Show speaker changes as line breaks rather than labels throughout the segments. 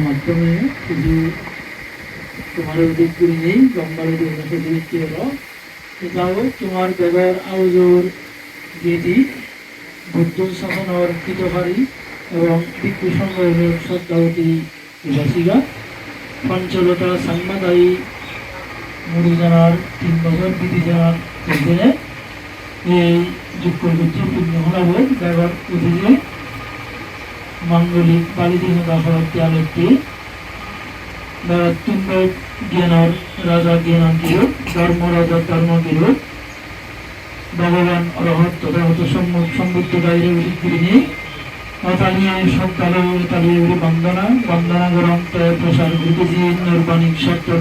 মাধ্যমে কিছু তোমার উদ্যোগ করি নেই দিবসে দিচ্ছি হলো এটাও তোমার ব্যবহার আয়োজর গেদি বুদ্ধ শাসনের কৃতকারী এবং ভিক্ষু সংগ্রহের শ্রদ্ধাবতী দিবাসীরা পঞ্চলতা সাংবাদায়ী মুড়ি জানার তিন বছর বিধি জানার এই যুক্ত গুরুত্বপূর্ণ হলাবো ব্যবহার অধীনে মাঙ্গলিক বালিদিন দাসরত্তি আলোকটি তুম্ব জ্ঞানর রাজা জ্ঞানান্তির ধর্ম রাজা ধর্ম বিরোধ ভগবান অরহত তথাগত সম্মুখ তালিয়ে সব তালে তালিয়ে বন্দনা বন্দনা তয় প্রসার সত্তর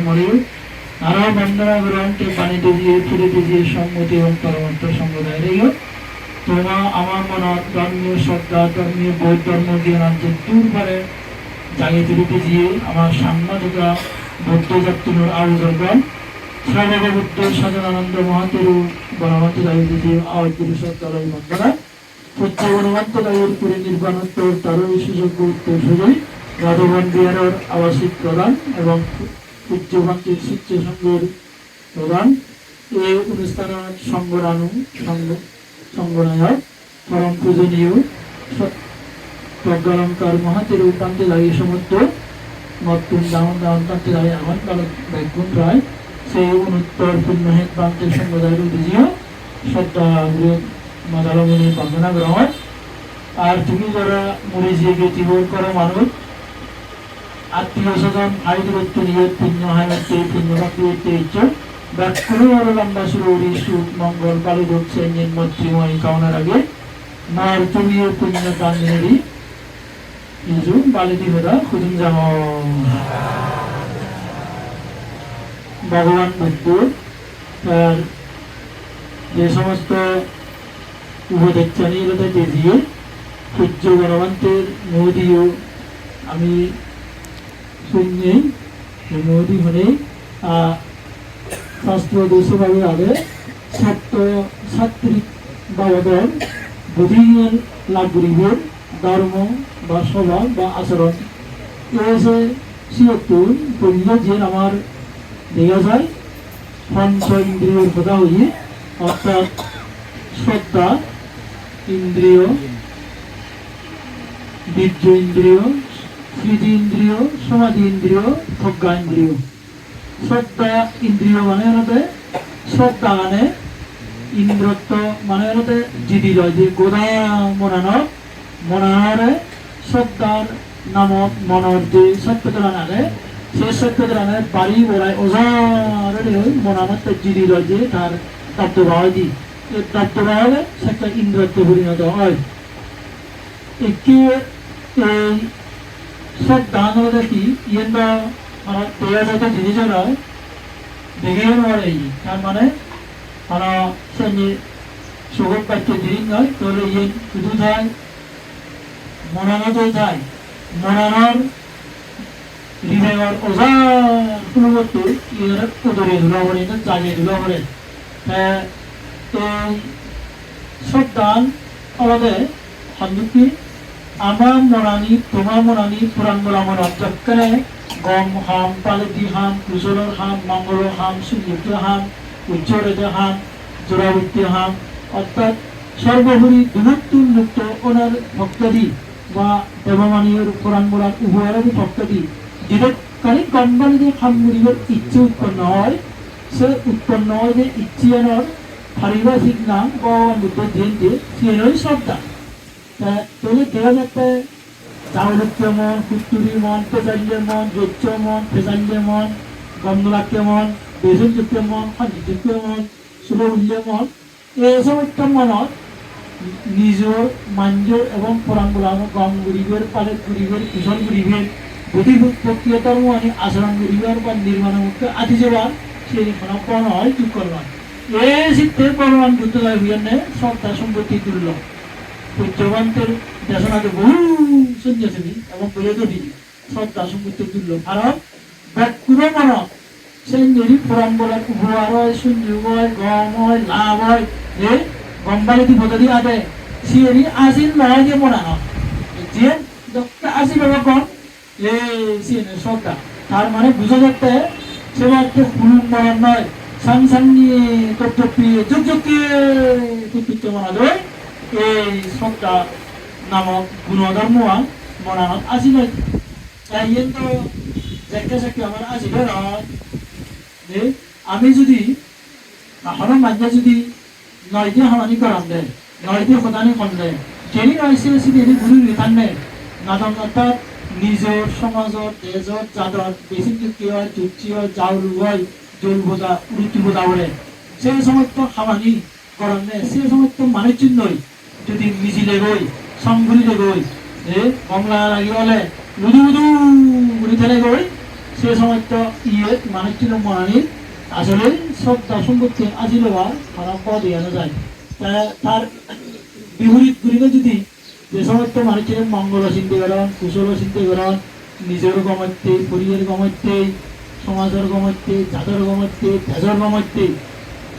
বন্দনা পানিতে দিয়ে দিয়ে সম্মতি এবং পরমার্থ সম্প্রদায় রেয় তোমা আমার মনত ধর্মীয় শ্রদ্ধা, ধর্মীয় বৌদ্ধ ধর্ম জ্ঞান যে দূর পারে, জাগিয়ে তুলিতে দিয়ে আমার সাংবাদিকা বৌদ্ধ যাত্রীর আয়োজনগণ শ্রবণ বুদ্ধ সজনানন্দ মহাতেরু বনমন্ত্রী দায়িত্ব দিয়ে আওয়াজ তলাই বন্দনা পুত্র বনমন্ত্র দায়ের করে নির্বাণোত্তর তারই সুযোগ্য উত্তর সুযোগ, রাধবন বিহারের আবাসিক প্রদান এবং উচ্চ ভান্তির শিক্ষা সংঘের প্রদান এই অনুষ্ঠানের সংগ্রানু সংঘ সংগনায়ক পরম পূজনীয় প্রজ্ঞালঙ্কার মহাতের উপান্তে লাগিয়ে সমুদ্র মত্তুন দামন দামন প্রান্তে লাগিয়ে আমার বালক ব্যাগুণ রায় সেই অনুত্তর পুণ্যহেত প্রান্তের উদ্দেশ্য শ্রদ্ধা মাদালমণি বন্দনা গ্রহণ আর তুমি যারা মরে যে গেতিবোর করো মানুষ আত্মীয় স্বজন আয়ুর্বেদ নিয়ে পুণ্য হাইতে পুণ্য ভক্তি ইচ্ছ মঙ্গল আগে। মার পুণ্য খুদিন ভগবান বুদ্ধ, তার যে সমস্ত এলাকা দিয়ে সূর্য গণমান্তের মোদিও আমি শুনে মোদি মানে শাস্ত্র দোষভাবে আগে ছাত্র ছাত্রী বাবাদর লাভ ধর্ম বা স্বভাব বা আচরণ। এসে সিয়ত্তর যে আমার দেখা যায়। পঞ্চ ইন্দ্রিয়র কথা হইয়ে, অর্থাৎ শ্রদ্ধা, ইন্দ্রিয়, বীর্য ইন্দ্রিয়, স্মৃতি ইন্দ্রিয়, সমাধি ইন্দ্রিয়, প্রজ্ঞা ইন্দ্রিয়। শ্রদ্ধা ইন্দ্রিয় মানে হতে শ্রদ্ধা মানে ইন্দ্রত্ব মানে হতে জিদি রয় যে গোদা মনানর, মনানরে শ্রদ্ধার নামক মনৰ যে সত্যতরা নাগে সেই সত্যতরানে বাড়ি বড়াই ওজারে মনানত জিদি রয় যে তার তত্ত্বভাব দি এই তত্ত্বভাবে সেটা ইন্দ্রত্ব পরিণত হয়। একে এই শ্রদ্ধান দেখি ইয়েন্দ্র আমার দেয়াজাত জিনিসরা দেখে নয় তার মানে মানে সে সুগম বাক্য দিন নয়। তোর ইয়ে শুধু যায় মনানত যায়। মনানোর হৃদয়র ওজার পূর্ববর্তী ইয়ের উদরে ধুলা পড়ে জাগিয়ে ধুলা পড়ে এই শ্রদ্ধান আমাদের সন্মুখী আমার মনানি তোমার মনানি পুরাণ বলা মনত গম, হাম, পালতি হাম কুশলৰ হাম, মঙ্গলৰ হাম সুযুক্ত হাম, উজ্জ্বলিত হাম জোড়াবৃত্তি হাম। অর্থাৎ সর্বোপরি বিভক্ত মুক্ত ওনার ভক্তদি বা দেবমানীয় পুরাণ বলার উভয়েরই ভক্তদি যেটা কালি গম্বালিদের হাম মুড়িবার ইচ্ছে উৎপন্ন হয় সে উৎপন্ন হয় যে ইচ্ছিয়ানোর পারিভাষিক নাম ভগবান বুদ্ধ জেন যে সিয়েরই শ্রদ্ধা তাহলে দেখা যাচ্ছে চাউলক্য মন কুত্তুরি মন পেশাল্য মন মন এই সমস্ত মনত নিজৰ মাঞ্জৰ এবং পুরাণ বলানো গম গুড়িবের পালে গুড়িবের কুশল গুড়িবের বুদ্ধি প্রক্রিয়তার মানে আচরণ গুড়িবার বা নির্মাণ মুক্ত আদি যাবার সেই মনপ্রাণ হয় যোগ করবার। এই চিত্তের পরমান যুদ্ধ হইয়ানে শ্রদ্ধা সম্পত্তি দুর্লভ। পূজ্যবান্তের দেশনাতে বহু সন্ন্যাসী এবং বেলেদী শ্রদ্ধা সম্পত্তি দুর্লভ। কারণ ব্যাকুর মনত সেই নিরি পুরাণ বলার উপহার হয় সুযোগ হয়, গম হয়, লাভ হয়। যে গম্বালি দি বদলি আদে সিয়েরি আজিল নহয় যে মনা যে ডক্টর বাবা এই সিনে শ্রদ্ধা তার মানে বুঝা যাচ্ছে সেটা একটা হুলুম মরণ নয়। সাংসাঙ্গি কর্তব্যে যোগ যোগকে কর্তৃত্ব মনা যায় এই শ্রদ্ধা নামক গুণধর্মা মনানত আসিল তাই কিন্তু যাকে যাকে আমার আসিল আমি যদি হরম মাঝে যদি নয় দিয়ে হামানি করাম দে নয় দিয়ে সদানি কম দে যেনি নয় সে সে এনে ঘুরি রিটার্ন নে? নাদন নিজৰ সমাজত দেশত জাতত বেশি কি হয় চুক্তি হয় চাউল হয় জল বোঝা রুটি বোঝা বলে সেই সমস্ত খামানি করার নে? সেই সমস্ত মানুষ চিহ্নই যদি মিছিলে গই সংঘুলিলে গই এ কমলা লাগি বলে লুদু লুদু ঘুরি ফেলে গই সে সমস্ত ইয়ে মানুষ মানি আসলে শ্রদ্ধা সম্পত্তি আজি লওয়া খারাপ পদ দেওয়া যায় তা- তার বিপরীত গুলিকে যদি, যে সমস্ত মানুষের মঙ্গল চিন্তা করেন কুশল চিন্তা করেন নিজের গমত্যে পরিবার গমত্যে সমাজের গমত্যে জাতের গমত্যে দেশের গমত্যে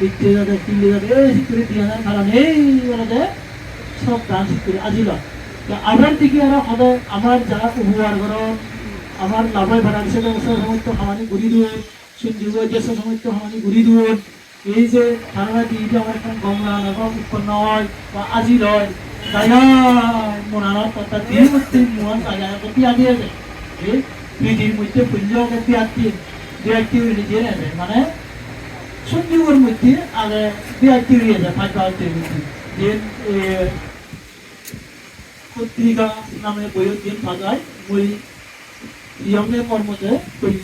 ইচ্ছে যাতে কিনলে যাতে এই দিয়ে না কারণ এই বলে সব গান শিক্ষিত আজিল তো আবার দিকে আর সদায় আমার যারা উপহার করন আমার লাভই ভাড়া দিছে সমস্ত সামানি ঘুরি দিয়ে সঞ্জীব দেশের সমস্ত সামানি ঘুরি দিয়ে এই যে ধারণা দিয়ে যে আমার এখন গঙ্গা নগর উৎপন্ন হয় বা আজি তাই না? মনার কথা মধ্যে মন কাজা প্রতি আগে আছে। এই পৃথিবীর মধ্যে মানে সঞ্জীবর মধ্যে আগে দু একটি আছে পাঁচ বারোটির মধ্যে যে এ, পত্রিকা নামে বইয়ের দিন বাজায় বই নিয়মে কর্মতে করি।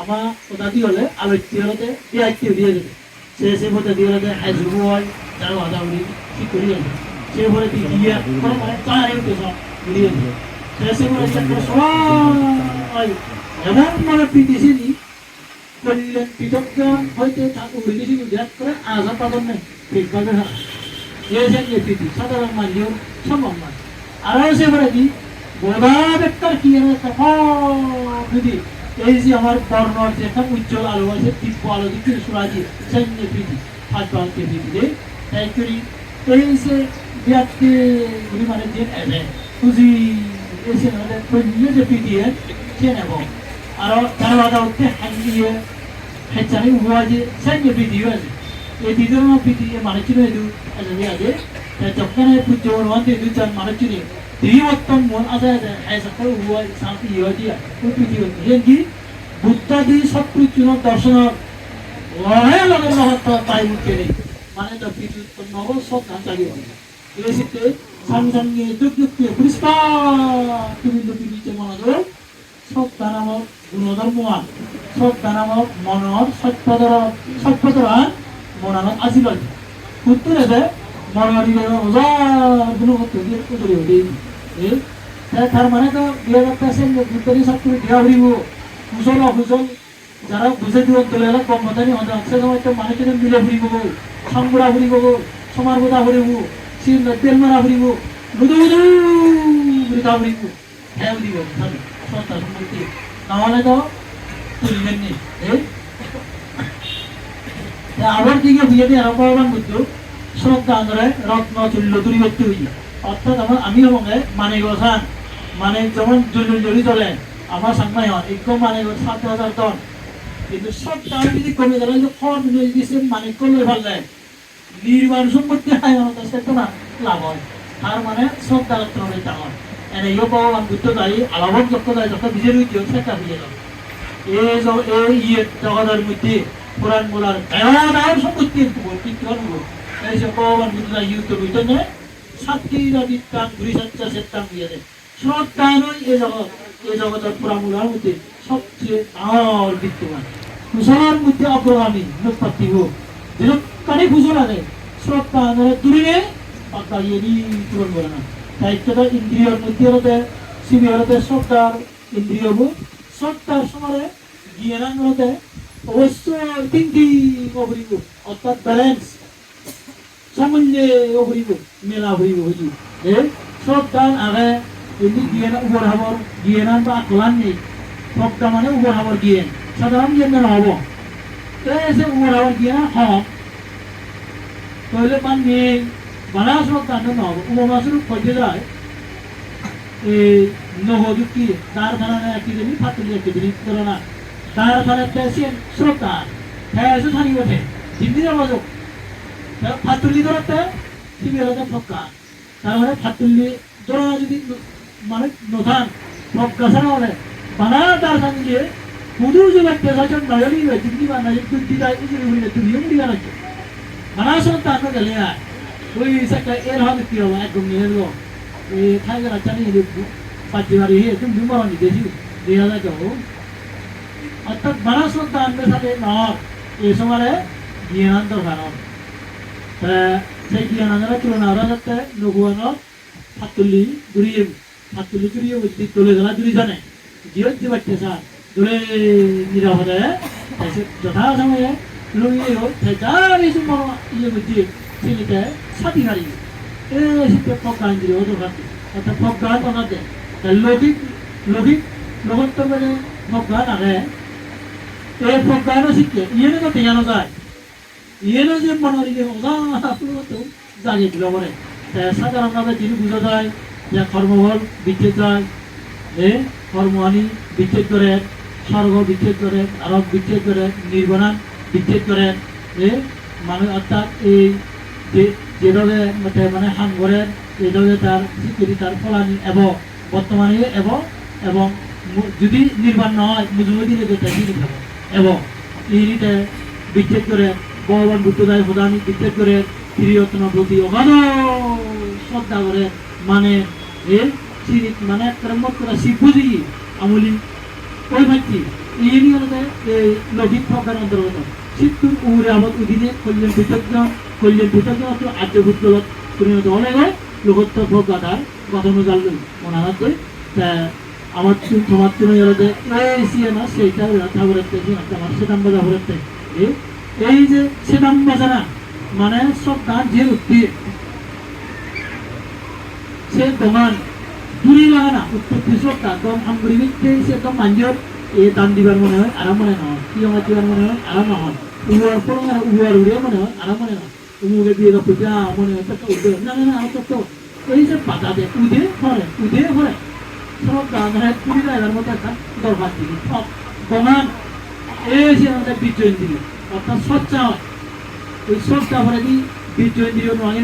আমাৰ পদাতি হ'লে আলোচ্য হ'লে এই আইটি দিয়ে যাবে সে সে পদাতি হ'লে হাইজুব হয় যারা বাধা উড়ি ঠিক করি আছে সে বলে দিয়ে মানে তার এই পেশা উড়ি আছে সে সে বলে সবাই। এমন মানে পিটিছে নি করলেন পৃথকজন হইতে তাকে উড়ে গেছি করে আজা পাবেন নাই ফেসবাকে এই যে পিটি সাধারণ মানলেও সম্ভব নয়। আর সে বলে দি বোধা বেকার কি এই যে আমার বর্ণর যে একটা উজ্জ্বল আলো আছে, দিব্য আলো দিচ্ছে সুরাজি সৈন্য প্রীতি ফাঁস প্রীতি রে তাই করি। এই যে বিয়াতকে গুলি মানে দিন এনে খুঁজি এসে হলে যে প্রীতি সে নেব। আর তার বাধা উঠতে হাঙ্গিয়ে হেচানি হুয়া যে সৈন্য প্রীতি আছে এই দ্বিতীয় প্রীতি মানে ছিল এদু এজনি আগে যখন পুজো ওয়ান্তে এদু চান মানে ছিল দিবত্তম মন আছে এসে হুয়া শান্তি ইয়ে দিয়া ওই প্রীতি হেঙ্গি বুদ্ধাদি সৎপুজুন দর্শন লহে লগে মহত্ব পাই উঠে নেই মানে তো উৎপন্ন হব সব গান চালিয়ে হবে এই শীতে সঙ্গে যুগ যুক্তি পরিষ্কার তুমি প্রীতিতে মনোযোগ সব নামক গুণধর্মৱান সব নামক মনৰ সত্যদৰ সত্যদৰান মনানত মনৰ ওজাৰ গুণগত উত্তৰি হলি এই তার মানে তো বিয়ে করতে আসেন উত্তরি সব তুমি দেওয়া হইব। কুশল অকুশল যারা বুঝে দিব ফুরিব ফুরিব সমার বোধা ফুরিব তেল মারা ফুরিব ফুরিব হ্যাঁ দিব সত্তা সম্পত্তি নাহলে তো তুলবেন নি আবার দিকে বিয়ে দিয়ে আরম্ভ হবার মধ্যে শ্রদ্ধা আন্দোলনে রত্ন তুল্য তুলি করতে অর্থাৎ আমার আমি হবঙ্গে মানে গোসান মানে যেমন জল জলি চলে আমার সাংমাই হয় এই মানে সাত হাজার টন কিন্তু সব দাম যদি কমে গেলে যে খড় যদি দিছে মানে ভালো লাগে নির্মাণ সম্পত্তি হয় আমার কাছে তো না লাভ হয় তার মানে সব দায়িত্ব হবে এনে ইয়ে ভগবান বুদ্ধ দায়ী আলাভন যখন নিজের উদ্যোগ সেটা দিয়ে যাবে এই ইয়ে জগতের মধ্যে পুরাণ বলার ডাঙর সম্পত্তি কিন্তু অন্য এই যে ভগবান বুদ্ধ দায়ী ইউদ্ধ বুঝতে নেই সাতটি ঘুরি শ্রদ্ধানই এই জগৎ এই জগতের পুরামূলার মধ্যে সবচেয়ে ডাঙর বিদ্যমান কুশলার মধ্যে অগ্রগামী মুক্তি হোক যেরকম কুশল আছে শ্রদ্ধা আনলে দূরে পাতা ইয়ে পূরণ করে না দায়িত্বটা ইন্দ্রিয়র মধ্যে হতে শিবিরতে শ্রদ্ধার ইন্দ্রিয়বু শ্রদ্ধার সময় জ্ঞানাঙ্গতে অবশ্য তিনটি অভরিব অর্থাৎ ব্যালেন্স সমন্বয়ে অভরিব মেলা ভরিব হইলি এ শ্রদ্ধার আগে যদি জ্ঞান উপর হাবর জ্ঞান বা আকলান নেই শ্রদ্ধা মানে উপর হাবর জ্ঞান। জ্ঞান জ্ঞান বানা শ্রদ্ধা নহব উপমাসরূপ কইতে যায় এই নহযুক্তি তার ধারণা একটি দিনই ফাতুলি একটি দিনই তুলনা তার পেয়েছেন শ্রদ্ধা হ্যাঁ এসে থাকি ওঠে হিন্দির মজক ফাতুলি ধরতে শিবিরতে ফক্কা তার মানে ফাতুলি ধরা যদি মানে নথান ফক্কা ছাড়া হলে বানা তার সঙ্গে পুদু যে ব্যক্তি আছে নয়লি জিন্দি বানা যে তুই দিদা উজুরি হইলে তুই ইয়ে মুড়ি বানাচ্ছ বানা আনো গেলে আর ওই সাকা এর হবে কি হবে একদম নিয়ে গেল এই থাইগার আচানি যে পাঁচটি বাড়ি হে তুমি দুমা বানি দেশি দেয়া যায় যাও অর্থাৎ বড় শ্রদ্ধা আনবে সাথে নর এ সময়ে জ্ঞান দরকার সেই জ্ঞান আনারা তুলনা আরা যাতে নগুয়ান ফাতুলি দুরিয়ে ফাতুলি দুরিয়ে বুঝতে তোলে গেলা দুরি জানে জিও যে বাচ্চা স্যার দূরে নিরাপদে যথা সময়ে লুইয়ে হোক সে যার এই সময় ইয়ে বুঝিয়ে 누구하노 파tul리 두리임 파tul리 두리임 어디 돌려가라 두리잖아. 지었지 batte사 두레 니라하래. 다시 저다 상에 루이요 대자리 좀 이제 뭐지? 지니까 사디가리. এ শিখতে প্রজ্ঞান দিলে ওদের হাতে অর্থাৎ প্রজ্ঞান ওনাতে লৌকিক লৌকিক লগত্ব মানে প্রজ্ঞান আগে এই প্রজ্ঞানও শিখে ইয়েনে তো টেঙানো যায় ইয়েনে যে মনের ইয়ে ওদা তো জানিয়ে দিল বলে সাধারণভাবে যিনি বুঝা যায় যে কর্মবল বিচ্ছেদ যায় এ কর্মহানি বিচ্ছেদ করে স্বর্গ বিচ্ছেদ করে আরব বিচ্ছেদ করে নির্বাণান বিচ্ছেদ করে এ মানে অর্থাৎ এই যে যেভাবে মানে হাম করেন এইভাবে তার স্বীকৃতি তার ফলানি এবং বর্তমানে এবং এবং যদি নির্বাণ নয় মুজুমদি রেখে তাই জিনিস হবে এবং নীতে বিচ্ছেদ করে ভগবান বুদ্ধদায় প্রধানী বিচ্ছেদ করে প্রিয়তন প্রতি অগাধ শ্রদ্ধা করে মানে এর মানে একটা মত করা শিব বুঝি আমলি ওই ভাবছি এই নিয়ে এই প্রকার অন্তর্গত। শিবতুর উহুরে আমদ উদিনে কল্যাণ বিতজ্ঞ কল্যাণ বিতজ্ঞ তো আদ্যভূত পরিণত হলে লোকত্ব কথা অনুযায়ী মনে হচ্ছে তা আমার তোমার এই সিয়ে না সেইটা ঠাকুরের আমার সেদাম বাজা হরেতে এই যে সেদাম বাজারা মানে সব গান যে উঠি সে দোকান দূরে লাগা না উৎপত্তি শ্রদ্ধা দম আমগুড়ি মিথ্যে সে দম মাঞ্জর এ দান দিবার মনে হয়, আরাম মনে নয় কি আমার দিবার মনে হয়, আরাম নহয় উয়ার পর উয়ার উড়িয়া মনে হয়, আরাম মনে হয়। উমুকে দিয়ে রাখো যা মনে হয় একটা উঠবে না না না আমার তো এই যে পাতা দেয় উদে হরে উদে হরে শ্রদ্ধা মানে কুড়ি জায়গার মতো একটা দরকার দিল সব দোকান এই যে আমাদের বীর্য ইন্দ্রিয় অর্থাৎ সচ্চা হয় ওই সচ্চা হলে কি বীর্য ইন্দ্রিয় নয়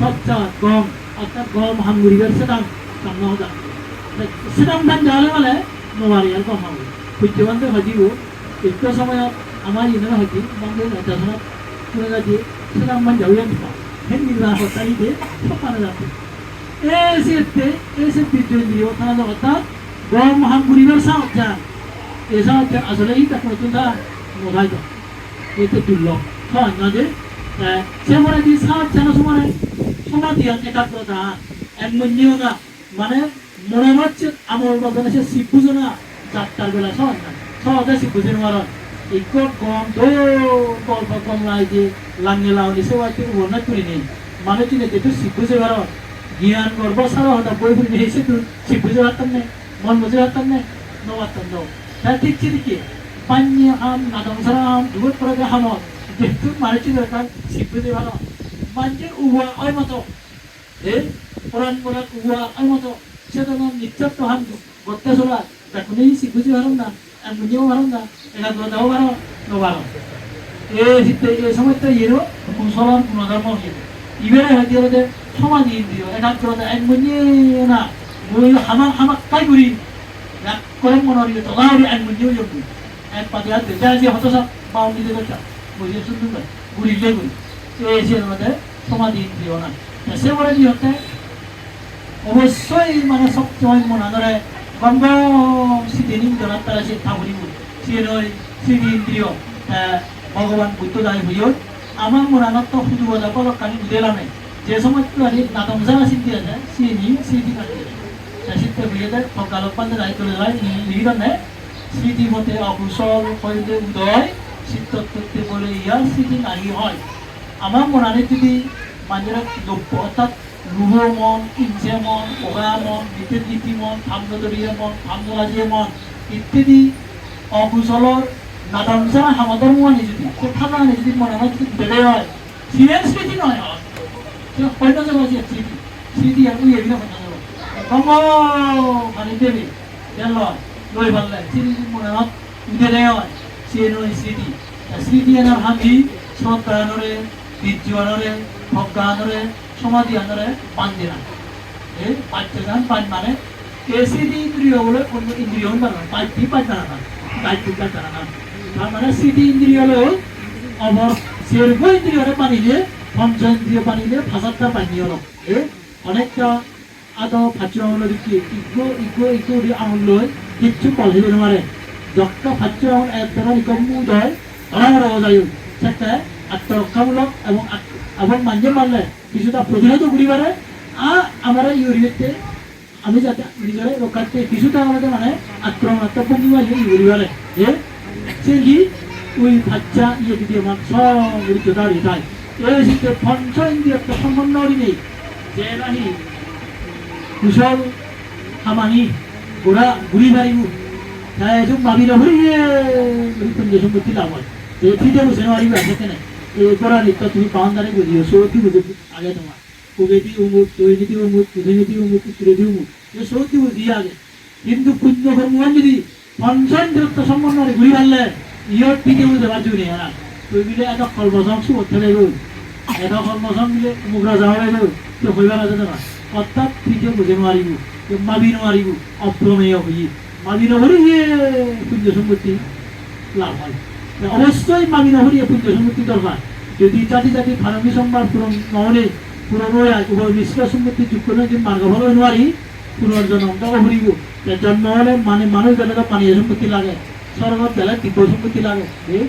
সচ্চা গম অর্থাৎ গম হামগুড়িবার সেদাম সামনে হতা সেদাম ধান যাওয়ালে মানে নোয়ারি আর গম হামগুড়ি খুঁজতে বান্ধে একটু সময় আমার ইনে হাজি শুনে যাচ্ছি সেদাম মান যাওয়া হেন নির্বাহ হতালিতে সকালে যাচ্ছে এসেতে এসে বীর্য ইন্দ্রিয় তারা অর্থাৎ গম হামগুড়িবার সাহসা এই সাহসা আসলে এই তাকে নতুন মোবাইল এতে দুর্লভ হয় না যে সেমনে দি সাত যেন সমানে সমাধি একাগ্রতা এক মন্দিও না মানে মনে হচ্ছে আমার বাবা সে শিব পুজো না চারটার বেলা সহজ না সহজে শিব পুজো মারণ ইক কম তো গল্প কম লাই যে লাঙ্গে লাউনি সে হয়তো ওনা করি নেই মানে তুই যেহেতু শিব পুজো মারণ জ্ঞান গর্ব সারা হতা বই বই নেই সে তুই শিব পুজো হারতাম নেই মন বুঝে হারতাম নেই নবারতাম দাও তা ঠিক চিরিকে পান্য আম নাদংসারা আম দুবত পরে হামত যেহেতু মারিছি দরকার শিবপুজো ভালো মানুষের উহা ওই মতো এ কোরআন কোরআন উহা ওই মতো সেটা নাম নিত্যাত্ম হান গত্তে চলা দেখুন শিবপুজো ভালো না এমনিও ভালো না, এটা দাও ভালো নো ভালো। এ জিতে এ সময়টা ইয়েরো কুশলন পুনর্ধর্ম হয়ে ইবেরে হয়ে দিয়ে সমাধি ইন্দ্রিয় একাগ্রতা এমনি না। বই হামাক হামাক তাই করি। করে মনে হইলে তো গাড়ি এমনিও যোগ এক পাতে হাত যা যে হতো সব বাউন্ডি দেবে বুঝে শুনতে পারে বুড়ি লেগুই এই যে আমাদের সমাধি ইন্দ্রিয় না। সে বলে কি হতে অবশ্যই মানে সবসময় মনে ধরে গম গম সিদ্ধি জনার তারা সে থাকুনি সে নয় সিদ্ধি ইন্দ্রিয় ভগবান বুদ্ধ দায় হইয় আমার মনে তো শুধু বলা পলক কানি উদেলা নাই যে সময় তো আনি নাদংসা সিদ্ধি আছে সে নি সিদ্ধি কাটি 다시때 위에다 덕가로 빠져 아이돌을 이기던데 স্মৃতি মতে অকুশল হইলে উদয় চিত্ত তত্ত্বে বলে ইয়া স্মৃতি নারী হয় আমার মনে যদি মানুষের দ্রব্য অর্থাৎ লুহ মন ইঞ্চে মন ওগা মন বিদ্যুৎ নীতি মন থামদলীয় মন থামদলাজীয় মন ইত্যাদি অকুশলর নাদাংসা হামাদর মানে যদি কোথা মানে যদি মনে হয় যদি বেড়ে হয়। সিরিয়াল স্মৃতি নয় হয় হয়তো যাব স্মৃতি। স্মৃতি আর উইয়ে দিলে হয়তো যাব কম মানে দেবে। জানল লৈ ভালো লাগে স্মৃতি মনে হয় উঠে হয়, সে নয় স্মৃতি। স্মৃতি এনার হামি সৎকারণরে বীর্যানরে ভজ্ঞানরে সমাধি আনরে পাঞ্জেনা এই পাঁচজন পাঁচ মানে এসিডি ইন্দ্রিয় বলে অন্য ইন্দ্রিয় বানানো পাঁচটি পাঁচ বানানো পাঁচটি পাঁচ বানানো তার মানে সিটি ইন্দ্রিয় হলো অমর সেরকম ইন্দ্রিয়রে পানি দিয়ে, পঞ্চ ইন্দ্রিয় পানি দিয়ে ভাষাটা পানি হলো। এ, অনেকটা আদৌ ভাচ্য আমল ইকো ইকো ইকো দি আমল লৈ কিচ্ছু পলহিব নোৱাৰে। যক্ত ভাচ্য আমল একদম ইকমু দয় অনামর যায়। সেটা আত্মরক্ষামূলক এবং আত্ম- এবং মানজে মানলে, কিছুটা প্রতিহত করি পারে আর আমরা ইউরিয়াতে, আমি যাতে নিজের রক্ষার্থে কিছুটা আমাদের মানে আক্রমণাত্মক ভঙ্গি মারলে ইউরি পারে যে সে কি? ওই বাচ্চা ইয়ে দিদি আমার সব জোটা রিটাই এই পঞ্চ ইন্দ্রিয় সম্পন্ন নেই। যে নাহি, কুশল, হামানি, গোড়া ঘুরি মারিব তাই এসব ভাবি রহরিয়ে পুঞ্জ সম্পত্তি লাভ হয়। ফিটে বসে কেন নিত্য তুমি বাউন্ডারে বুঝিও সৌদি বুঝে আগে তোমার কুবেদি উমুক দৈনীতি উমুক কুধনীতি উমুক কুকুরেদি উমুক, এই সৌদি বুঝি আগে। কিন্তু পুণ্য কর্মবান যদি পঞ্চম সম্পন্ন করে ঘুরি মারলে ইয়র পিঠে বুঝে বাজু নেই হ্যাঁ তুই মিলে এত কর্মসং সুবত ফেলে গেল। এত কর্মসং মিলে মুখ রাজা গেল। তো হইবার আছে না অর্থাৎ পিঠে বুঝে মারিব মাবি নোৱাৰিব অপ্ৰমেয় হৈ মাবি নহৰিয়ে পুণ্য সম্পত্তি লাভ হয়। অবশ্যই মাবি নহরিয়ে পুণ্য সম্পত্তি দরকার যদি জাতি জাতি ফারামি সম্ভার পূরণ নহলে হয়ে উভয় মিশ্র সম্পত্তি যোগ করে যদি মার্গ ভালো নোৱাৰি পুনর্জন্মটা হরিব জন্ম হলে মানে মানুষ বেলা পানীয় সম্পত্তি লাগে স্বর্গত বেলা দিব্য সম্পত্তি লাগে এই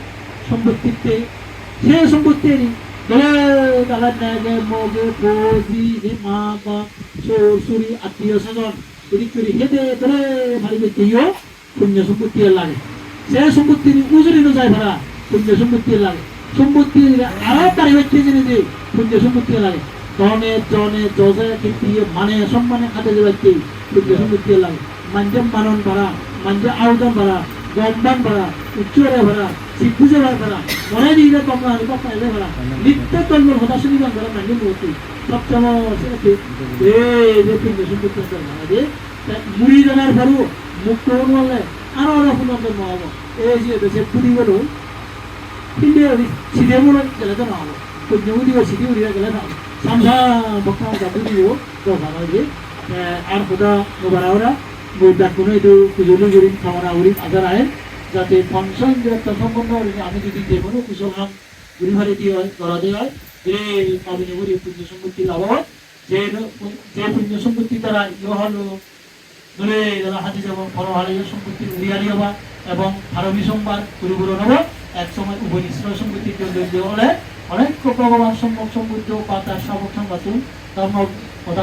সম্পত্তিতে সে সম্পত্তি চোর চুরি আত্মীয় স্বজন এদিক করে হেঁটে ধরে ভারি বেঁচেও পুণ্য সম্পত্তি লাগে। সে সম্পত্তি উজুরি যায় ভাড়া পুণ্য সম্পত্তি লাগে। সম্পত্তি আরও পারি হচ্ছে জেনে যে পুণ্য সম্পত্তি লাগে। ধনে, জনে জজে কীর্তি মানে সম্মানে খাতে যাচ্ছে পুণ্য সম্পত্তি লাগে। মানজে মানন ভাড়া, মানজে আউদান ভাড়া, গম্বান ভাড়া, উচ্চরে ভাড়া, সিদ্ধুজে ভাড়া মনে দিয়ে কম আমি কম পাইলে ভাড়া। নিত্য কর্মের কথা শুনিবান ভাড়া, মানজে মূর্তি। সপ্তম এই যে পুণ্য সম্পত্তি ভাড়া যে মুড়ি জানার পরও মুক্ত হলে আরও আরও পুনর্জন্ম হব এই যে দেশে পুরি গেল কিন্তু সিধে মনে গেলে তো না হব পুণ্য উদিব সিধি উড়িয়া গেলে না হব সামসা বক্তা জাবু দিব তো ভালো যে আর খোদা গোবার আওরা বৈদাক কোনো এইটো কুজলি করিম খামারা উড়িম আজার আহে যাতে ফাংশন যে একটা সম্পন্ন আমি যদি যে কোনো কুশল কাম ঘুরি ভারি দিয়ে হয় করা দিয়ে হয় এই কামিনী করি পুণ্য সম্পত্তি লাভ হয় যে যে পুণ্য সম্পত্তি দ্বারা ইয়ে ধরে যারা হাতে যাব ফলহালীয় সম্পত্তি উড়িয়ালি হবা এবং ফারমি সোমবার পরিপূরণ হব এক সময় উপনিশ্রয় সম্পত্তির জন্য হলে অনেক ভগবান সম্যক সমৃদ্ধ বা তার শাবক সংবাদন ধর্ম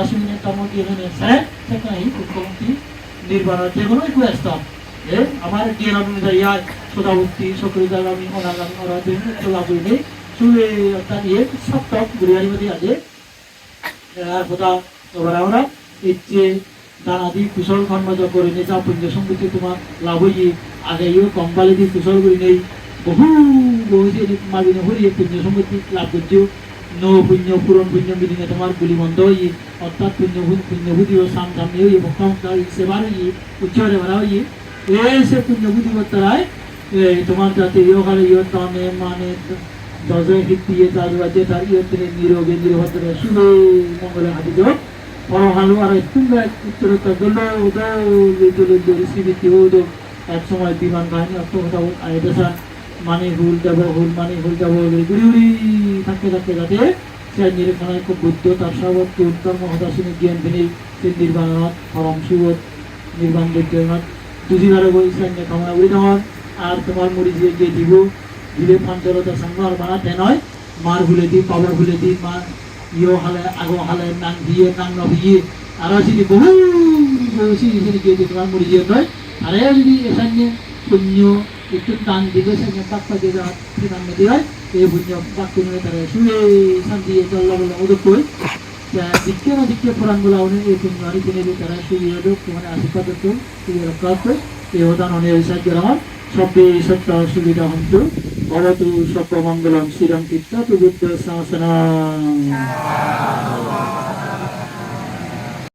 শুনে ধর্ম দিয়ে স্যার সেখানে উৎপত্তি নির্বাণ যে কোনো একটু আসতাম এ আমার জ্ঞান অনুযায়ী আজ সদাবর্তী সকরিদাগামী অনাগামী অরাধীন চলাচলে চুলে অর্থাৎ ইয়ে সপ্তক গুড়িয়ারি মধ্যে আছে আর কথা এবার আমরা দানাদি কুশল কর্মজ করে নে যা পুণ্য সম্পত্তি তোমার লাভ হইয়ে আগে ইও কম্বালি দি কুশল করি নেই। বহু বহু যে মাবি নহরি পুণ্য সম্পত্তি লাভ করছ ন পুণ্য পূরণ পুণ্য মিলিনে তোমার গুলি বন্ধ হইয়ে অর্থাৎ পুণ্য পুণ্য বুদ্ধি ও সাম সাম হইয়ে, ভক্ত সেবার হইয়ে উচ্চরে ভরা হইয়ে, এই সে পুণ্য বুদ্ধি তারাই তোমার যাতে ইয় কালে ইয় তামে মানে দশে হিটিয়ে তার বাজে তার ইয়ে নিরোগে নিরভদ্রে শুভে মঙ্গলে হাতি যোগ পরমাণু আর দল উদয় দল রিসিবিটি হতো এক সময় বিমান বাহিনী আয়দেশা মানে হুল যাব, হুল মানে হুল যাব গুড়ি গুড়ি থাকতে থাকতে যাতে সে নিরীক্ষণায় বুদ্ধ, তার সর্বত্র উত্তম হতাশিনী জ্ঞান তিনি সে নির্বাণত পরম সুবোধ নির্বাণ বিদ্যমান দুজিবারে গৈ সৈন্য কামনা কৰি নহয় আর তোমার মুড়ি দিয়ে গিয়ে দিব। দিলে পাঞ্চলতা সাংবার বানাতে নয়। মার ভুলে দি পাবার ভুলে দি মার ইয় হালে আগো হালে, নাং দিয়ে নাং নভিয়ে আর যদি বহু
বসে এখানে গিয়ে তোমার মরে গিয়ে নয়। আর যদি এখানে পুণ্য একটু দান দিলে সেখানে বাপ্পা দিয়ে হাত দান দিয়ে এই পুণ্য বাক্য নিয়ে তারা শুয়ে শান্তি জল্লা বল্লা ওদের কই দিকে না দিকে পুরাণগুলো অনেক এই পুণ্য আনি কিনে দিয়ে তারা শুয়ে হোক মানে আশীর্বাদ শুয়ে রক্ষা করতো এই অবদান অনেক সাহায্য আমার সব্বে সত্য সুবিধা হন্তু ভবতু সকমঙ্গলম শ্রীরাম কীর্ত বুদ্ধ শাসনা